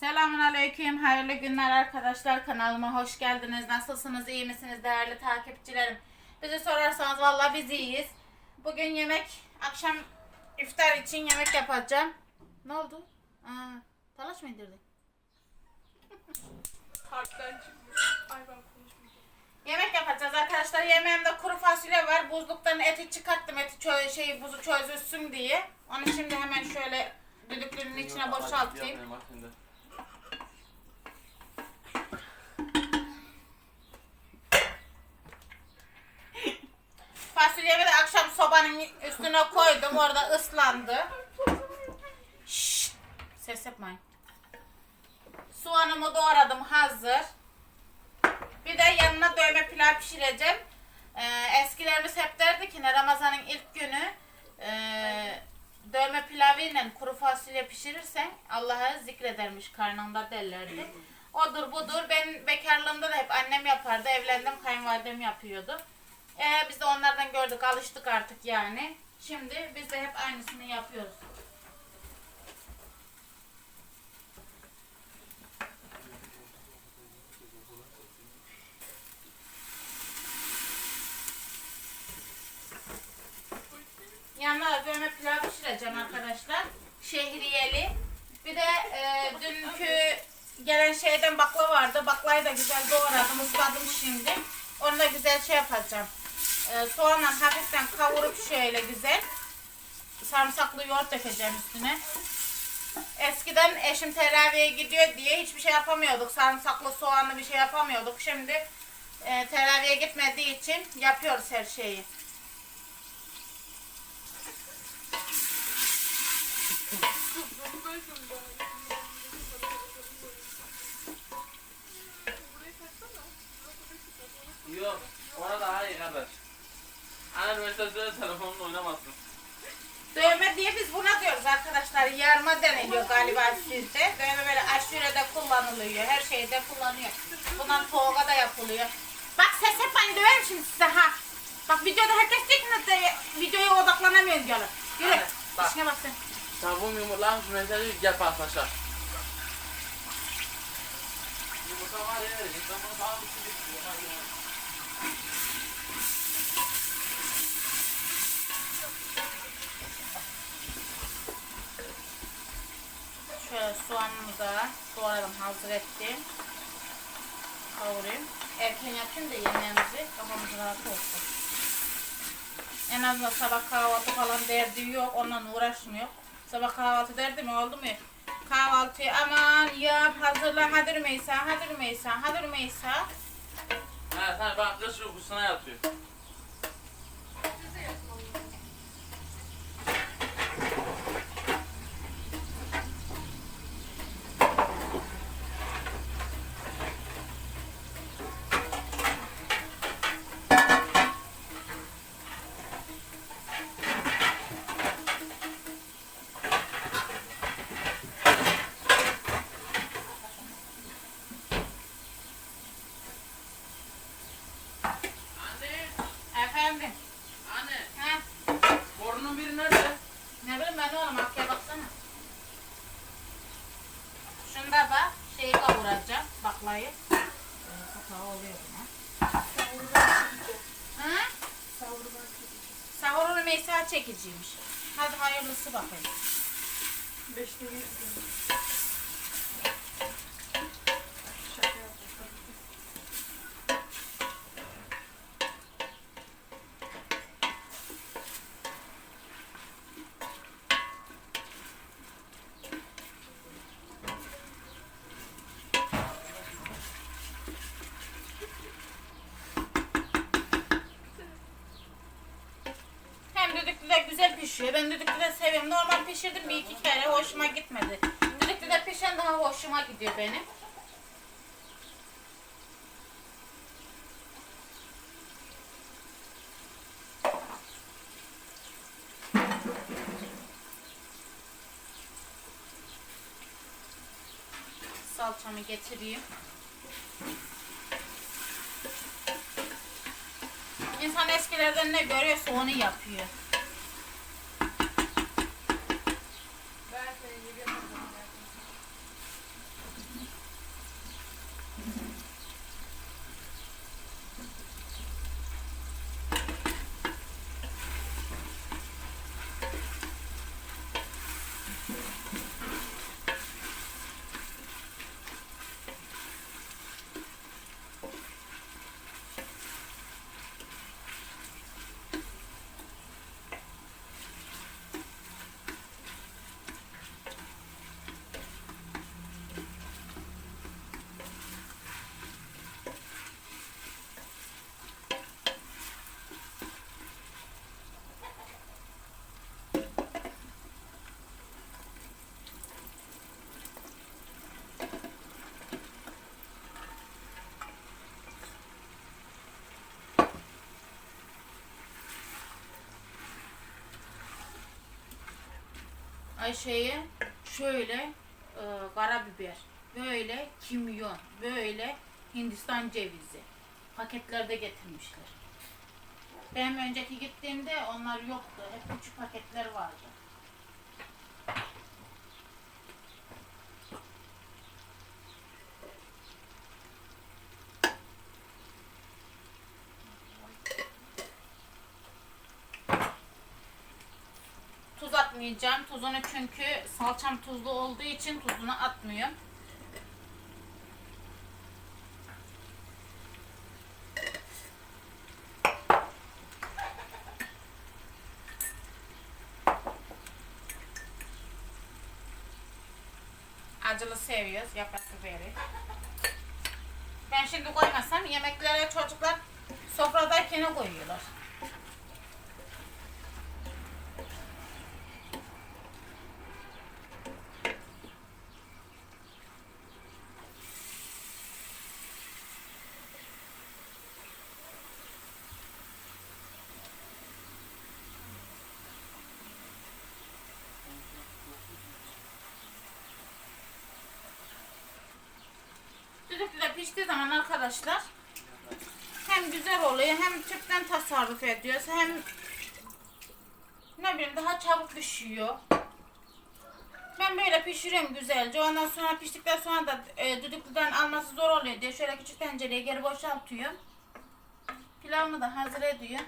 Selamun Aleyküm, hayırlı günler arkadaşlar. Kanalıma hoş geldiniz. Nasılsınız, iyi misiniz değerli takipçilerim? Bizi sorarsanız vallahi biz iyiyiz. Bugün yemek, akşam iftar için yemek yapacağım. Ne oldu? Aa, talaş mı indirdin? Parktan çıkmış. Ay ben konuşmayacağım. Yemek yapacağız arkadaşlar. Yemeğimde kuru fasulye var. Buzluktan eti çıkarttım. Eti çö şey buzu çözülsün diye. Onu şimdi hemen şöyle düdüklünün içine boşaltayım. Fasulyemi de akşam sobanın üstüne koydum. Orada ıslandı. Şşt, ses yapmayın. Soğanımı doğradım hazır. Bir de yanına dövme pilav pişireceğim. Ee, eskilerimiz hep derdi ki Ramazan'ın ilk günü e, dövme pilavıyla kuru fasulye pişirirsen Allah'ı zikredermiş karnında derlerdi. Odur budur. Ben bekarlığımda da hep annem yapardı. Evlendim kayınvalidem yapıyordu. Ee, biz de onlardan gördük alıştık artık yani. Şimdi biz de hep aynısını yapıyoruz. Yanına dövme pilav pişireceğim arkadaşlar. Şehriyeli. Bir de e, dünkü gelen şeyden bakla vardı. Baklayı da güzel doğradım, ısladım şimdi. Onu da güzel şey yapacağım. E, soğanla hafiften kavurup şöyle güzel. Sarımsaklı yoğurt dökeceğim üstüne. Eskiden eşim teraviye gidiyor diye hiçbir şey yapamıyorduk. Sarımsaklı soğanlı bir şey yapamıyorduk. Şimdi e, teraviye gitmediği için yapıyoruz her şeyi. Yok, orada hayır kardeş. Aynen mesela söyle telefonla oynamazsın. Dövme diye biz buna diyoruz arkadaşlar. Yarma deniliyor galiba sizde. Dövme böyle aşurede kullanılıyor. Her şeyde kullanıyor. Bundan toga da yapılıyor. Bak ses yapmayın döverim şimdi size ha. Bak videoda herkes diyor ki de videoya odaklanamıyorum diyorlar. Yürü. Evet, bak. İşine bak sen. Tavuğum yumurtlamış ki gel paslaşa. Yumurta var ya, yumurta var mı? Şöyle soğanımı da doğradım hazır ettim. Kavurayım. Erken yapayım da yemeğimizi kafamız rahat olsun. En azından sabah kahvaltı falan derdi yok. Onunla uğraşmıyor. Sabah kahvaltı derdi mi oldu mu? Kahvaltıyı aman yap hazırla hadi Rümeysa hadi Rümeysa hadi Rümeysa. Ha sen bak kış uykusuna yatıyor. Anne, Efendim. anne. Ha? Borunun biri nerede? Ne bileyim ben oğlum arkaya baksana. Şunda bak şeyi kavuracağım baklayı. Ee, kapağı oluyor buna. Ha? Sahurunu Meysa çekiciymiş. Hadi hayırlısı bakayım. Beşte bir gün. Şaka yaptım. Hem düdüklü de güzel pişiyor. Ben düdüklü de seviyorum. Normal pişirdim bir iki kere. Hoşuma gitmedi. Düdüklü de pişen daha hoşuma gidiyor benim. Salçamı getireyim. İnsan eskilerden ne görüyorsa onu yapıyor. Şeyi şöyle e, karabiber, böyle kimyon, böyle Hindistan cevizi paketlerde getirmişler. Benim önceki gittiğimde onlar yoktu. Hep küçük paketler vardı. Tuz atmayacağım. Tuzunu çünkü salçam tuzlu olduğu için tuzunu atmıyorum. Acılı seviyoruz yaprak biberi. Ben şimdi koymasam yemeklere çocuklar sofradayken koyuyorlar. Düdüklü de piştiği zaman arkadaşlar hem güzel oluyor hem tüpten tasarruf ediyoruz hem ne bileyim daha çabuk pişiyor. Ben böyle pişiriyorum güzelce. Ondan sonra piştikten sonra da e, düdüklüden alması zor oluyor diye şöyle küçük tencereye geri boşaltıyorum. Pilavımı da hazır ediyorum.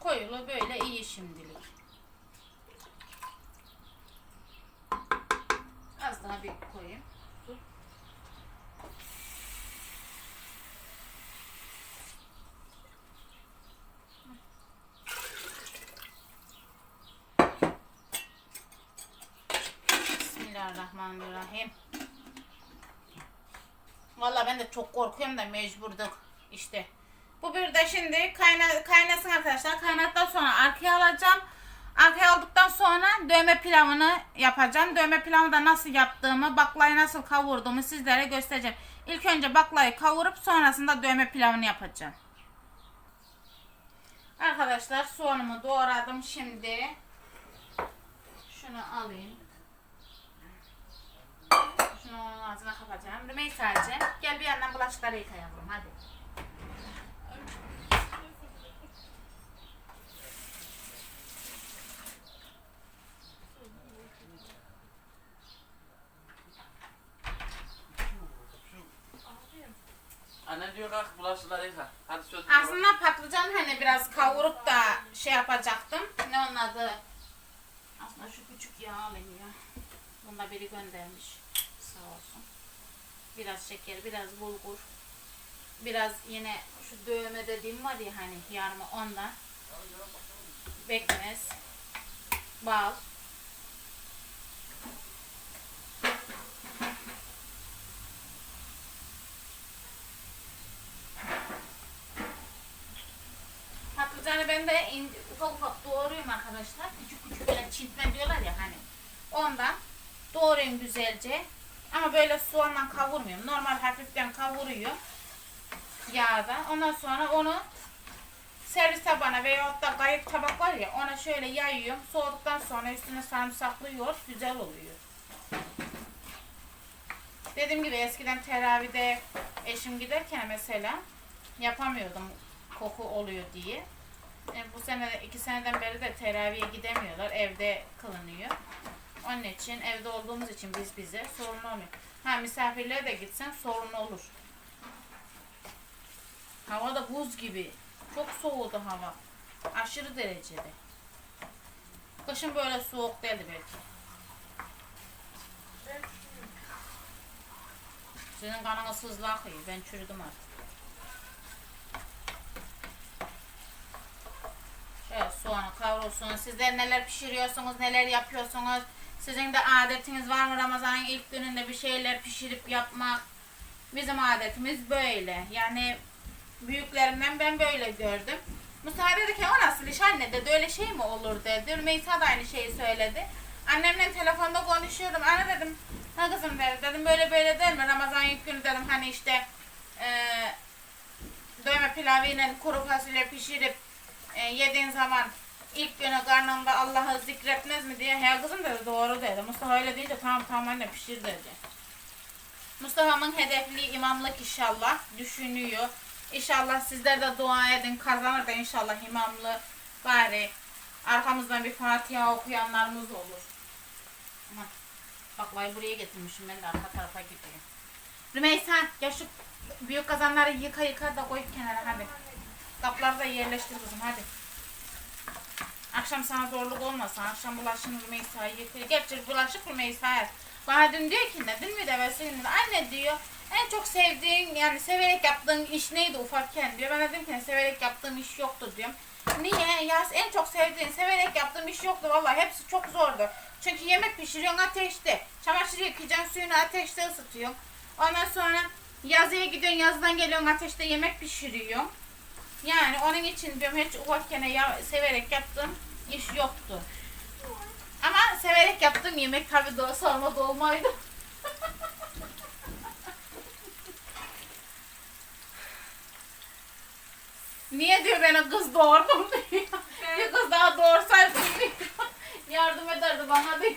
Koyulu böyle iyi şimdilik. Daha bir koyayım. Su. Bismillahirrahmanirrahim. Vallahi ben de çok korkuyorum da mecburduk işte. Bu bir de şimdi kayna, kaynasın arkadaşlar. Kaynattıktan sonra arkaya alacağım. Arkaya aldıktan sonra dövme pilavını yapacağım. Dövme pilavı da nasıl yaptığımı, baklayı nasıl kavurduğumu sizlere göstereceğim. İlk önce baklayı kavurup sonrasında dövme pilavını yapacağım. Arkadaşlar soğanumu doğradım şimdi. Şunu alayım. Şunu ağzına kapatacağım. Rümeysa'cığım gel bir yandan bulaşıkları yıka yavrum hadi. Anne diyor kalk bulaşıkları. Hadi söz Aslında patlıcan hani biraz kavurup da şey yapacaktım. Ne onun adı? Aslında şu küçük yağ alayım ya. Bunda biri göndermiş. Sağ olsun. Biraz şeker, biraz bulgur. Biraz yine şu dövme dediğim var ya hani yarma ondan. Bekmez. Bal. Arkadaşlar. Küçük küçük böyle çintme diyorlar ya hani. Ondan doğrayayım güzelce. Ama böyle soğanla kavurmuyorum. Normal hafiften kavuruyor. Yağda. Ondan sonra onu servis tabağına veyahut da kayık tabak var ya ona şöyle yayıyorum. Soğuduktan sonra üstüne sarımsaklı yoğurt güzel oluyor. Dediğim gibi eskiden teravide eşim giderken mesela yapamıyordum koku oluyor diye. E, bu sene iki seneden beri de teraviye gidemiyorlar. Evde kılınıyor. Onun için evde olduğumuz için biz bize sorun olmuyor. Ha misafirlere de gitsen sorun olur. Hava da buz gibi. Çok soğudu hava. Aşırı derecede. Kışın böyle soğuk değildi belki. Senin hızlı akıyor. Ben çürüdüm artık. Şöyle kavrulsun. Sizler neler pişiriyorsunuz, neler yapıyorsunuz? Sizin de adetiniz var mı Ramazan'ın ilk gününde bir şeyler pişirip yapmak? Bizim adetimiz böyle. Yani büyüklerimden ben böyle gördüm. Mustafa dedi ki o nasıl iş anne dedi öyle şey mi olur dedi. Rümeysa da aynı şeyi söyledi. Annemle telefonda konuşuyordum. Anne dedim ha kızım dedi. Dedim böyle böyle değil mi? Ramazan ilk günü dedim hani işte eee dövme pilavıyla kuru fasulye pişirip e, yediğin zaman ilk günü karnında Allah'ı zikretmez mi diye. He kızım dedi doğru dedi. Mustafa öyle deyince tamam tamam anne pişir dedi. Mustafa'mın hedefli imamlık inşallah düşünüyor. İnşallah sizler de dua edin kazanır da inşallah imamlı bari arkamızdan bir Fatiha okuyanlarımız olur. Aman, baklayı buraya getirmişim ben de arka tarafa gidiyorum. Rümeysa ya şu büyük kazanları yıka yıka da koy kenara hadi. Kapları da yerleştir kızım hadi. Akşam sana zorluk olmasın. Akşam bulaşını Rümeysa'yı yıkıyor. Gerçi bulaşık Rümeysa'ya. Bana dün diyor ki ne? Dün mü de evvelsi Anne diyor. En çok sevdiğin yani severek yaptığın iş neydi ufakken diyor. Ben dedim ki severek yaptığım iş yoktu diyorum. Niye? Ya en çok sevdiğin, severek yaptığım iş yoktu vallahi. Hepsi çok zordu. Çünkü yemek pişiriyorsun ateşte. Çamaşır yıkayacaksın suyunu ateşte ısıtıyorsun. Ondan sonra yazıya gidiyorsun yazdan geliyorsun ateşte yemek pişiriyorsun. Yani onun için diyorum hiç ufakken ya, severek yaptığım iş yoktu. Ama severek yaptığım yemek tabii doğru sarma dolmaydı. Niye diyor bana kız doğurdum diyor. Bir kız daha doğursaydı. Yardım ederdi bana diyor.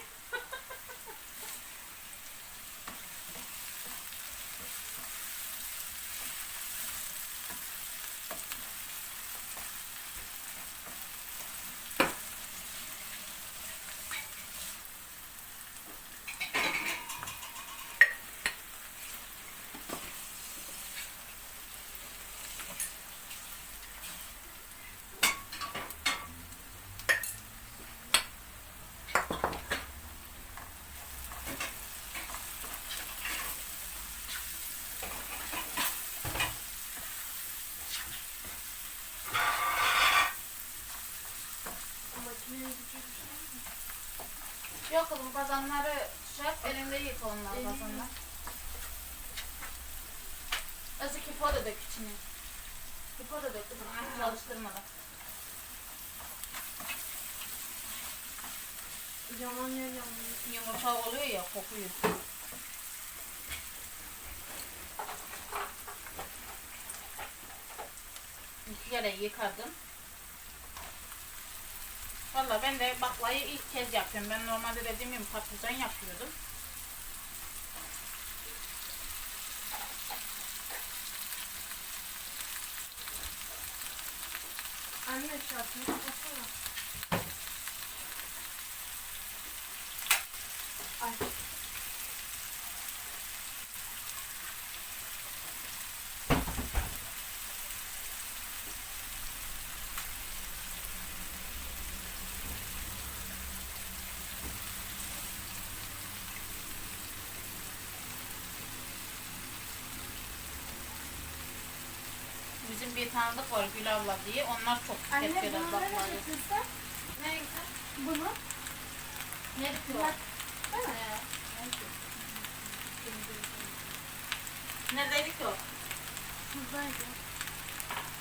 Yok kızım kazanları yap elinde yık onlar kazanlar. Azıcık hipo da dök içine. Hipo da dök kızım çalıştırmadan. Yaman yer yanmıyor. Yumurta oluyor ya kokuyor. İki kere yıkadım. Valla ben de baklayı ilk kez yapıyorum. Ben normalde dediğim gibi patlıcan yapıyordum. Anne şartını kapatsana. Ay. Tanıdık var Gül abla diye. Onlar çok Anne tüketiyorlar bunu baklayı. nereye götürsen? Ne? Bunu. Ne diyor? Bak. Neredeydi ki o? Buradaydı.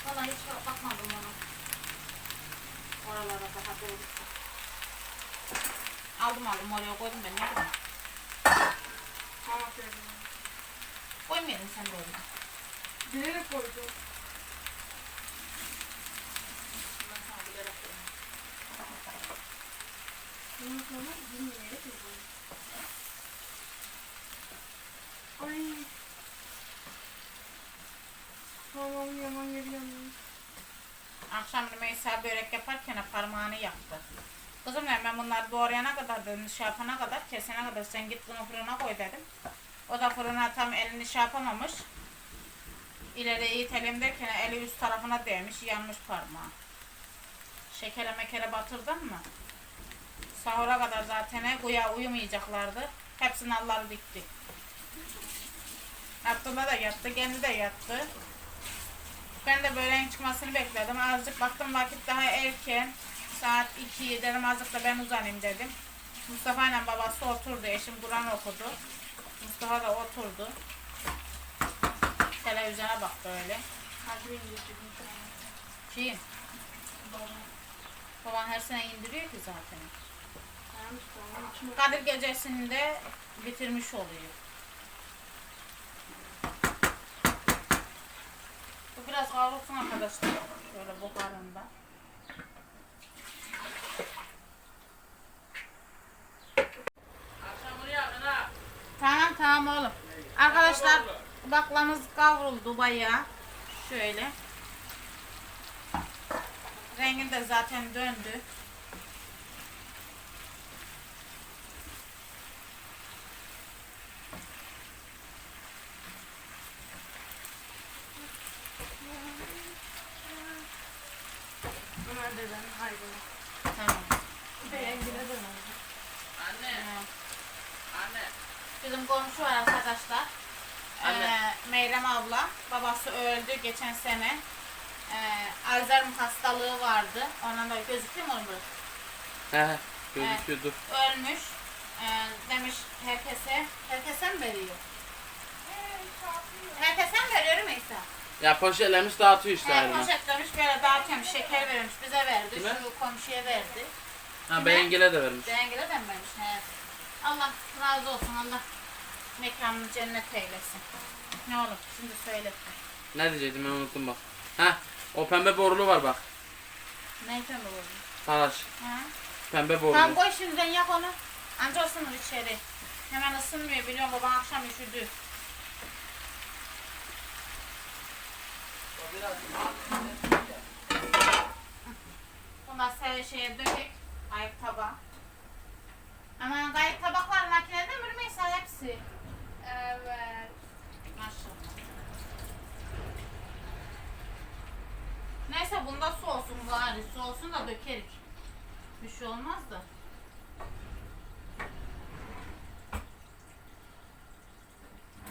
Vallahi hiç bakmadım ona. Oralara daha doğrusu. Aldım aldım oraya koydum ben ne bileyim. Aferin. Koymayalım sen de oraya. Bilerek koydum. Ben sana bilerek koydum. Sonra bilmeye koydum. Ay. Tamam yaman yer yanmıyor. Akşam Rümeysa börek yaparken parmağını yaktı. Kızım dedim ben bunları doğrayana kadar dedim şey yapana kadar kesene kadar sen git bunu fırına koy dedim. O da fırına tam elini şey yapamamış. İleri itelim derken eli üst tarafına değmiş yanmış parmağı. Şekere mekere batırdın mı? Sahura kadar zaten güya uyumayacaklardı. Hepsini Allah'ı dikti. Abdullah da yattı, kendi de yattı. Ben de böreğin çıkmasını bekledim. Azıcık baktım vakit daha erken. Saat 2 dedim azıcık da ben uzanayım dedim. Mustafa ile babası oturdu. Eşim Kur'an okudu. Mustafa da oturdu. Televizyona baktı öyle. Kim? Baban her sene indiriyor ki zaten. Kadir gecesini de bitirmiş oluyor. Bu biraz kavrulsun arkadaşlar. Böyle buharında. Tamam tamam oğlum. Arkadaşlar baklamız kavruldu bayağı. Şöyle. Rengi de zaten döndü. Tamam. Anne. Evet. Anne. Bizim komşu var arkadaşlar. Anne. Ee, Meyrem abla. Babası öldü geçen sene. Ee, Alzheimer hastalığı vardı. Ondan da gözüküyor mu orada? He he. Gözüküyor dur. Ölmüş. Ee, demiş herkese. Herkese mi veriyor? Herkese mi veriyor Meysa? Ya poşetlemiş dağıtıyor işte He, ayrıma. poşetlemiş böyle dağıtıyormuş. Şeker vermiş. Bize verdi. Kime? Şu komşuya verdi. Ha Beyengil'e de vermiş. Dengele de mi vermiş? He. Allah razı olsun. Allah mekanını cennet eylesin. Ne olur şimdi söyle. Ne diyecektim ben unuttum bak. Ha o pembe borulu var bak. Neyse mi oldu? Salaş. Ha? Pembe borulu. Tamam koy şimdiden yak onu. Anca ısınır içeri. Hemen ısınmıyor biliyorum baban akşam üşüdü. Bunlar sen şeye. Ayıp tabağı. Ama gayet tabaklar makinede mi Rümeysa hepsi? Evet. Maşallah. Neyse bunda su olsun bari. Su olsun da dökerik. Bir şey olmaz da.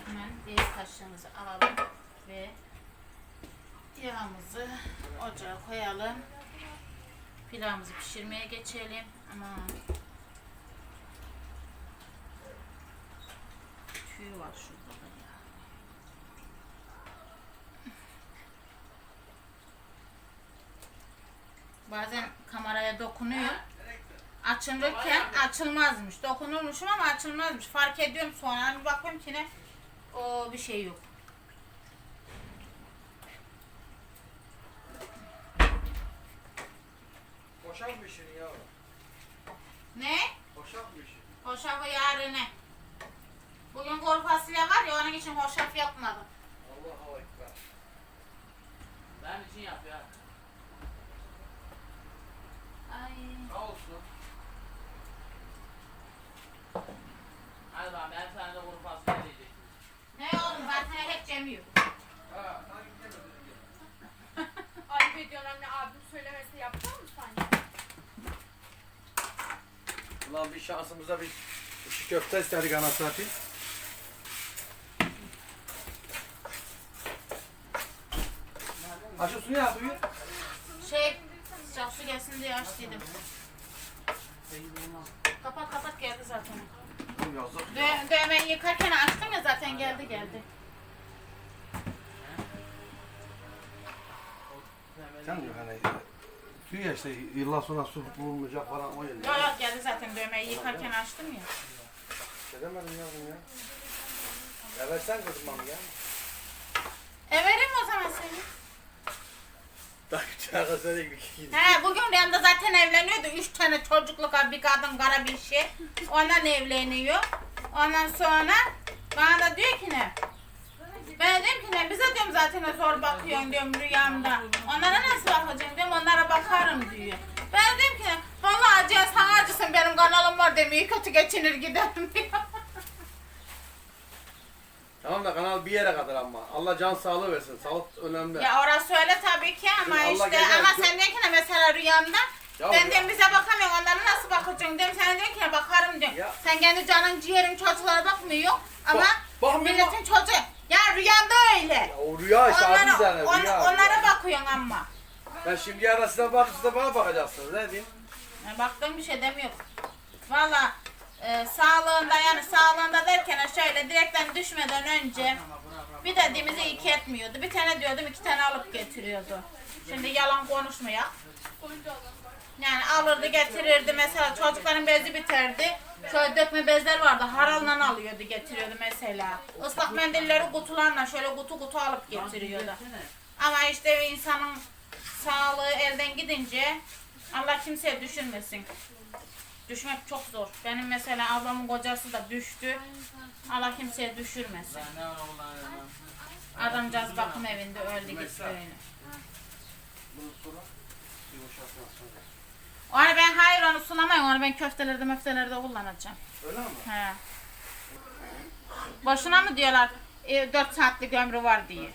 Hemen bir kaşığımızı alalım ve yağımızı ocağa koyalım. Pilavımızı pişirmeye geçelim. Aman. Tüy var şurada da ya. Bazen kameraya dokunuyor. Açılırken açılmazmış. Dokunurmuşum ama açılmazmış. Fark ediyorum sonra. Hani bakıyorum ki ne o bir şey yok. Boşak mı işin ya? Ne? Boşak mı işin? Hoşafı yarine. Bugün kuru fasulye var ya onun için hoşaf yapmadım. Allahu Ekber. Ben için yap ya. Ay. Sağ olsun. Hadi bakalım ben sana da kuru fasulye diyecektim. Ne oğlum ben sana hep cemiyorum. Ha, sanki demedin. Ayıp ediyorsun anne abim söylemese yapacak mısın anne? Ulan bir şansımıza bir işi köfte istedik anasını satayım. Ha şu suyu ya suyu. Şey sıcak su gelsin diye aç dedim. Kapat kapat geldi zaten. Yazık. Dö dövmeyi yıkarken açtım ya zaten geldi geldi. Sen diyor hani suyu ya işte yıllar sonra su bulunmayacak falan o yerine. Yok yok geldi zaten dövmeyi yıkarken açtım ya. Dedemedim yavrum ya. Evet sen kızım bana ya. E vereyim o zaman seni. Daha küçük gibi iki He bugün yanında zaten evleniyordu. Üç tane çocuklu kar- bir kadın kara bir şey. Ondan evleniyor. Ondan sonra bana da diyor ki ne? Ben dedim ki ne bize diyorum zaten zor bakıyorsun diyorum rüyamda. Onlara nasıl bakacağım diyorum onlara bakarım diyor. Ben dedim ki vallahi acıya sana acısın benim kanalım var demiyor kötü geçinir giderim diyor. Tamam da kanal bir yere kadar ama. Allah can sağlığı versin. Sağlık önemli. ya orası öyle tabii ki ama Allah işte gece- ama sen diyorsun ki mesela rüyamda Ya ben ya- bize bakamıyorum onlara nasıl bakacaksın diyorum sen diyorsun ki bakarım diyorum. Ya. Sen kendi canın ciğerin çocuklara bakmıyor ama Bak- bakmıyor milletin çocuğu ya rüyanda öyle. Ya o rüya işte Onlara, tane on- rüya. onlara bakıyorsun ama. Ben şimdi yarın size bak size bana bakacaksınız. Ne diyeyim? Ya baktığım bir şey demiyor. Valla e, sağlığında yani sağlığında derken şöyle direkten düşmeden önce bir dediğimizi iki etmiyordu. Bir tane diyordum iki tane alıp getiriyordu. Şimdi yalan konuşmuyor. Yani alırdı getirirdi mesela çocukların bezi biterdi. Şöyle dökme bezler vardı haralla alıyordu getiriyordu mesela. Islak mendilleri kutularla şöyle kutu kutu alıp getiriyordu. Ama işte insanın sağlığı elden gidince Allah kimseye düşünmesin. Düşmek çok zor. Benim mesela ablamın kocası da düştü. Allah kimseye düşürmesin. Adamcağız bakım evinde öldü gitti öyle. Bunu sonra yumuşatma sonra. Onu ben hayır onu sulamayın. Onu ben köftelerde möftelerde kullanacağım. Öyle mi? He. Boşuna mı diyorlar? E, 4 saatlik ömrü var diye.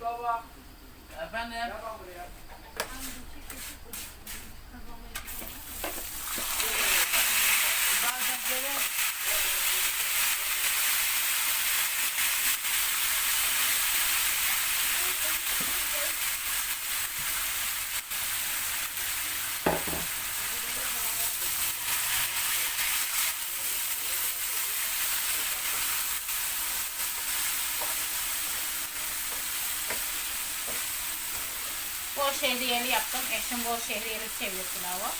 Mustafa. Efendim. Bazen şehriyeli yaptım. Eşim bol şehriyeli seviyor pilavı.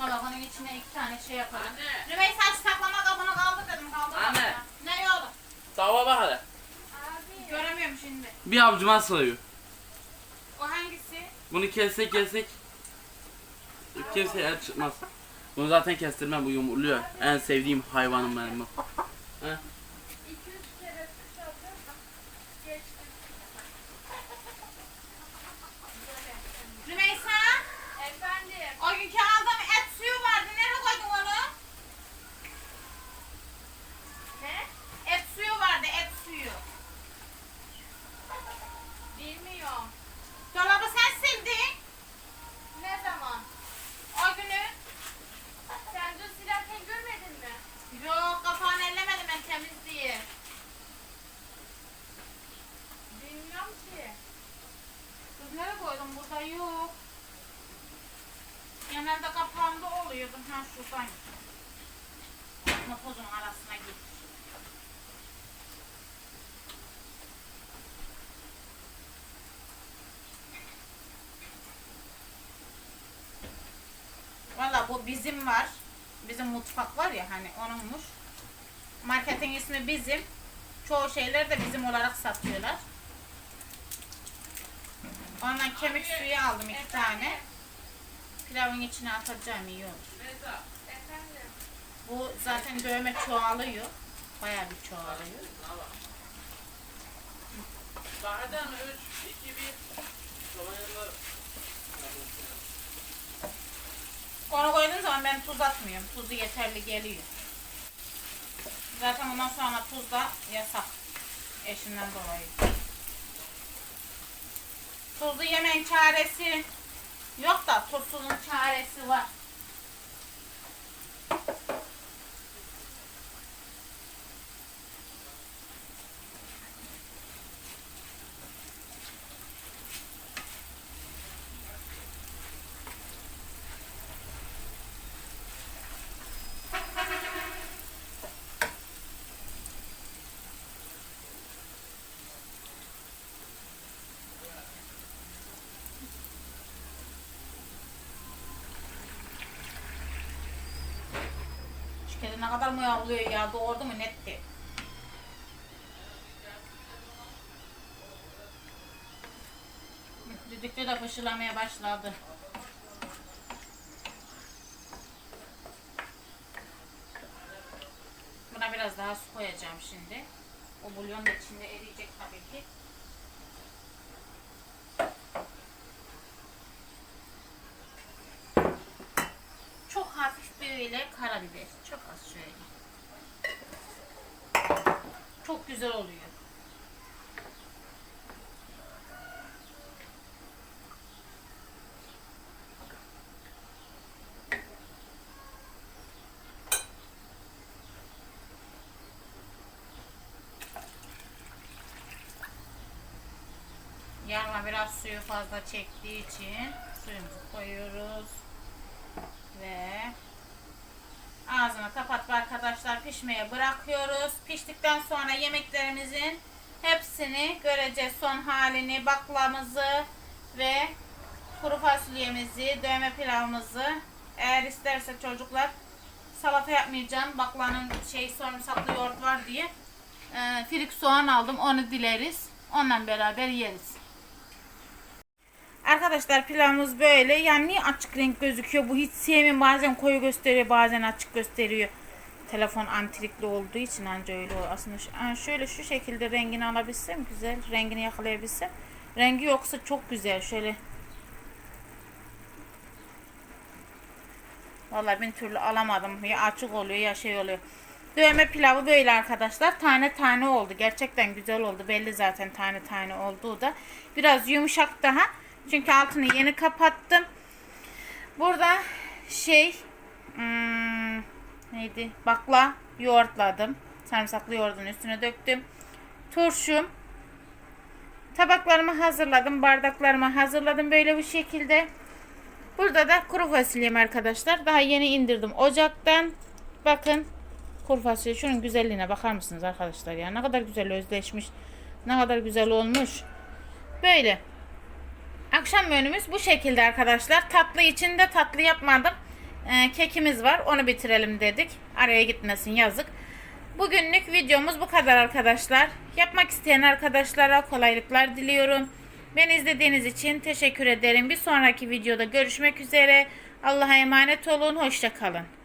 Valla onun içine iki tane şey yapalım. Anne. Rümeysa şu saklama kabını kaldır dedim kaldır. Anne. Ne oğlum? Tava bak hele. Göremiyorum şimdi. Bir avcuma sığıyor. O hangisi? Bunu kessek kessek. Kimse el çıkmaz. Bunu zaten kestirmem bu yumurluyor. En sevdiğim hayvanım benim bu. He? 2-3 kere susadım. Geçtim. Rümeysa Efendim. o günkü aldığım et suyu vardı. Nereye koydun onu? Ne? Et suyu vardı et suyu. Bilmiyorum. Dolabı sen sildin. Ne zaman? O günü. Sen dün silerken görmedin mi? Yok kapağını ellemedim ben temiz diye. Bilmiyorum ki. Kız nereye koydum? Burada yok. Genelde kapağında oluyordu. Ha şuradan. Ama tozun arasına git. Valla bu bizim var. Bizim mutfak var ya hani onunmuş. Marketin ismi bizim. Çoğu şeyler de bizim olarak satıyorlar. Ondan kemik suyu aldım iki tane. Pilavın içine atacağım iyi olur. Bu zaten dövme çoğalıyor. Bayağı bir çoğalıyor. Bahçeden 3, 2, 1. Somanya'da Onu koyduğun zaman ben tuz atmıyorum. Tuzu yeterli geliyor. Zaten ondan sonra tuz da yasak. Eşinden dolayı. Tuzlu yemeğin çaresi yok da tuzsuzun çaresi var. Mı yavlıyor ya? Doğurdu mu netti. Düdüklü de fışırlamaya başladı. Buna biraz daha su koyacağım şimdi. O bulyon da içinde eriyecek tabii ki. Çok böyle karabiber. Çok az şöyle. Çok güzel oluyor. Yarma biraz suyu fazla çektiği için suyumuzu koyuyoruz. Ve Ağzını kapatıp arkadaşlar pişmeye bırakıyoruz. Piştikten sonra yemeklerimizin hepsini göreceğiz. Son halini, baklamızı ve kuru fasulyemizi, dövme pilavımızı. Eğer isterse çocuklar salata yapmayacağım. Baklanın şey sarımsaklı yoğurt var diye. E, firik soğan aldım. Onu dileriz. Onunla beraber yeriz. Arkadaşlar pilavımız böyle. Yani niye açık renk gözüküyor? Bu hiç sevmiyorum. Bazen koyu gösteriyor, bazen açık gösteriyor. Telefon antrikli olduğu için anca öyle oluyor. Aslında şu- şöyle şu şekilde rengini alabilsem güzel. Rengini yakalayabilsem. Rengi yoksa çok güzel. Şöyle Vallahi bin türlü alamadım. Ya açık oluyor ya şey oluyor. Dövme pilavı böyle arkadaşlar. Tane tane oldu. Gerçekten güzel oldu. Belli zaten tane tane olduğu da. Biraz yumuşak daha. Çünkü altını yeni kapattım. Burada şey hmm, neydi? Bakla yoğurtladım. Sarımsaklı yoğurdun üstüne döktüm. Turşum. Tabaklarımı hazırladım. Bardaklarımı hazırladım böyle bu şekilde. Burada da kuru fasulyem arkadaşlar. Daha yeni indirdim ocaktan. Bakın kuru fasulye. Şunun güzelliğine bakar mısınız arkadaşlar ya? Ne kadar güzel özleşmiş. Ne kadar güzel olmuş. Böyle. Akşam menümüz bu şekilde arkadaşlar. Tatlı için de tatlı yapmadım. Ee, kekimiz var. Onu bitirelim dedik. Araya gitmesin yazık. Bugünlük videomuz bu kadar arkadaşlar. Yapmak isteyen arkadaşlara kolaylıklar diliyorum. Beni izlediğiniz için teşekkür ederim. Bir sonraki videoda görüşmek üzere. Allah'a emanet olun. Hoşça kalın.